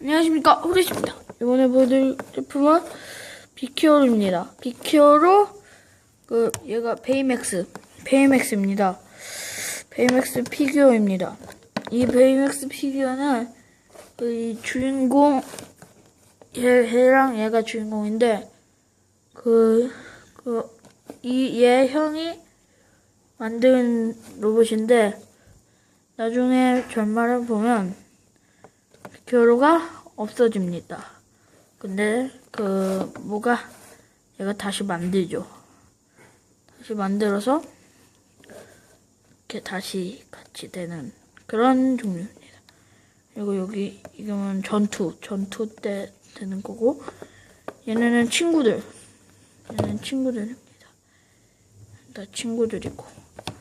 안녕하십니까. 호리씨입니다. 이번에 보여드릴 제품은 비키오르입니다. 비키오르 그 얘가 베이맥스 베이맥스입니다. 베이맥스 피규어입니다. 이 베이맥스 피규어는 그이 주인공 얘, 얘랑 얘가 주인공인데 그 그 이 얘 형이 만든 로봇인데 나중에 결말을 보면 교로가 없어집니다. 근데 그 뭐가 얘가 다시 만들죠. 다시 만들어서 이렇게 다시 같이 되는 그런 종류입니다. 그리고 여기 이거는 전투 전투 때 되는 거고 얘네는 친구들 얘는 친구들입니다. 다 친구들이고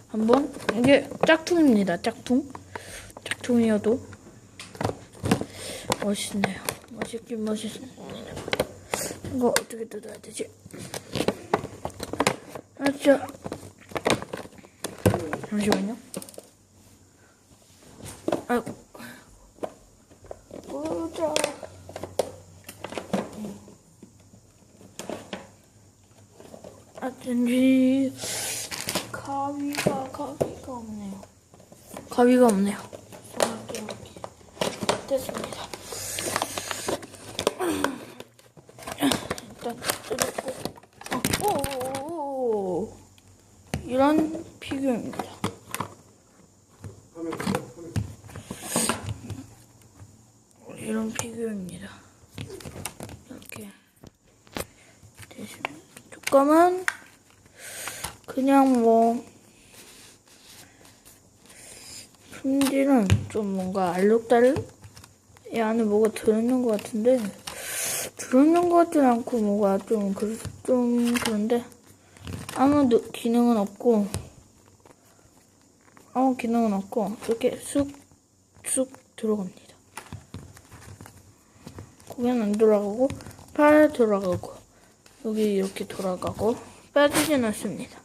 한번 이게 짝퉁입니다. 짝퉁 짝퉁이어도 멋있네요. 멋있긴 멋있습니다. 이거 어떻게 뜯어야 되지? 아, 자. 잠시만요. 아이고. 보자. 어쩐지 가위가 가위가 없네요. 가위가 없네요. 됐습니다. 일단 뜯었고 오 이런 피규어입니다. 이런 피규어입니다. 이렇게 되시면 뚜껑은 그냥 뭐 품질은 좀 뭔가 알록달록 이 안에 뭐가 들어있는 것 같은데 들어있는 것 같진 않고 뭐가 좀, 그, 좀 그런데 아무 느- 기능은 없고 아무 기능은 없고 이렇게 쑥쑥 들어갑니다. 고개는 안 돌아가고 팔 돌아가고 여기 이렇게 돌아가고 빠지진 않습니다.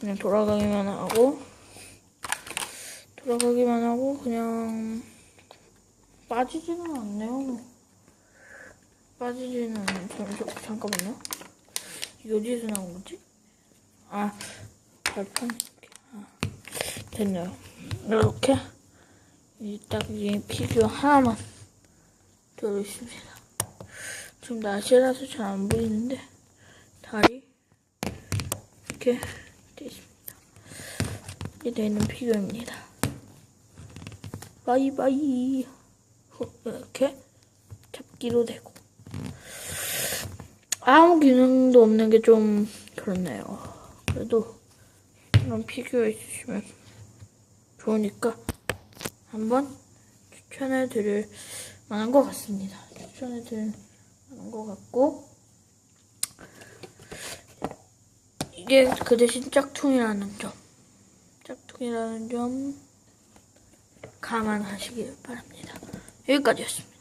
그냥 돌아가기만 하고 돌아가기만 하고 그냥 빠지지는 않네요. 빠지지는 않네. 잠, 잠, 잠깐만요. 이거 어디서 나온 거지? 아, 발판. 아, 됐네요. 이렇게 이딱이 피규어 하나만 들어 있습니다. 지금 날씨라서 잘 안 보이는데 다리 이렇게 되어 있습니다. 이렇게 되어 있는 피규어입니다. 바이바이. 후, 이렇게 잡기로 되고. 아무 기능도 없는 게 좀 그렇네요. 그래도 이런 피규어 있으시면 좋으니까 한번 추천해 드릴 만한 것 같습니다. 추천해 드릴 만한 것 같고 이게 그 대신 짝퉁이라는 점 짝퉁이라는 점 감안하시길 바랍니다. 여기까지였습니다.